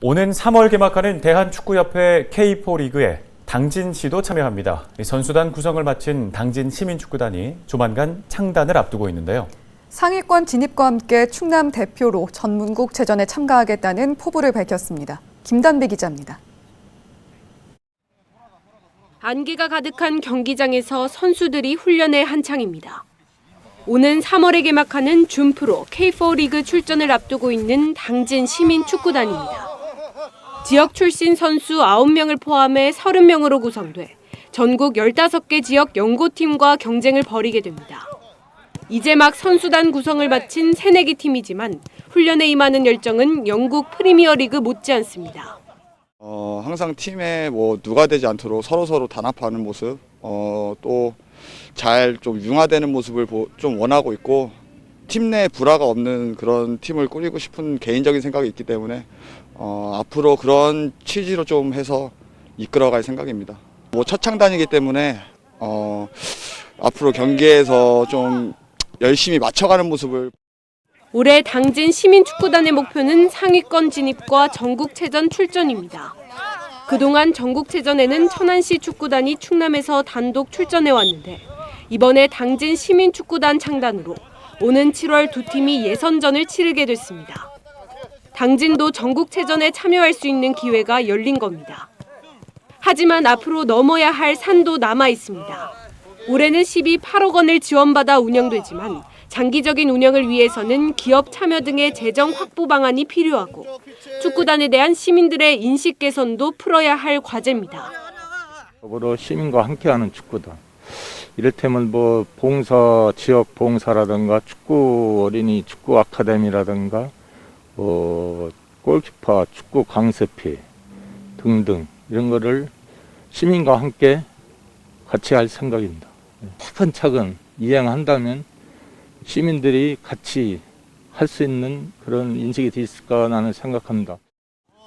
오는 3월 개막하는 대한축구협회 K4 리그에 당진시도 참여합니다. 이 선수단 구성을 마친 당진 시민축구단이 조만간 창단을 앞두고 있는데요. 상위권 진입과 함께 충남 대표로 전문국 체전에 참가하겠다는 포부를 밝혔습니다. 김단비 기자입니다. 안개가 가득한 경기장에서 선수들이 훈련에 한창입니다. 오는 3월에 개막하는 준프로 K4 리그 출전을 앞두고 있는 당진 시민 축구단입니다. 지역 출신 선수 9명을 포함해 30명으로 구성돼 전국 15개 지역 연고팀과 경쟁을 벌이게 됩니다. 이제 막 선수단 구성을 마친 새내기 팀이지만 훈련에 임하는 열정은 영국 프리미어리그 못지않습니다. 어, 항상 팀에 뭐 누가 되지 않도록 서로 서로 단합하는 모습, 어, 또 잘 좀 융화되는 모습을 보- 좀 원하고 있고 팀 내 불화가 없는 그런 팀을 꾸리고 싶은 개인적인 생각이 있기 때문에 어, 앞으로 그런 취지로 좀 해서 이끌어갈 생각입니다. 뭐 첫 창단이기 때문에 어, 앞으로 경기에서 좀 열심히 맞춰가는 모습을 올해 당진 시민축구단의 목표는 상위권 진입과 전국체전 출전입니다. 그동안 전국체전에는 천안시 축구단이 충남에서 단독 출전해 왔는데 이번에 당진 시민축구단 창단으로 오는 7월 두 팀이 예선전을 치르게 됐습니다. 당진도 전국체전에 참여할 수 있는 기회가 열린 겁니다. 하지만 앞으로 넘어야 할 산도 남아 있습니다. 올해는 12 8억 원을 지원받아 운영되지만 장기적인 운영을 위해서는 기업 참여 등의 재정 확보 방안이 필요하고 축구단에 대한 시민들의 인식 개선도 풀어야 할 과제입니다. 더불어 시민과 함께하는 축구단. 이를테면 뭐 봉사 지역 봉사라든가 축구 어린이 축구 아카데미라든가 뭐 골키퍼 축구 강습회 등등 이런 거를 시민과 함께 같이 할 생각입니다. 차근차근 이행한다면 시민들이 같이 할 수 있는 그런 인식이 돼 있을까 나는 생각합니다.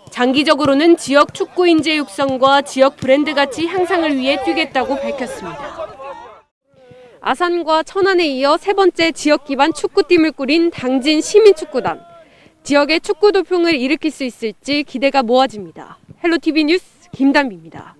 장기적으로는 지역 축구 인재 육성과 지역 브랜드 가치 향상을 위해 뛰겠다고 밝혔습니다. 아산과 천안에 이어 세 번째 지역 기반 축구팀을 꾸린 당진 시민축구단. 지역의 축구 도평을 일으킬 수 있을지 기대가 모아집니다. 헬로티비 뉴스 김단비입니다.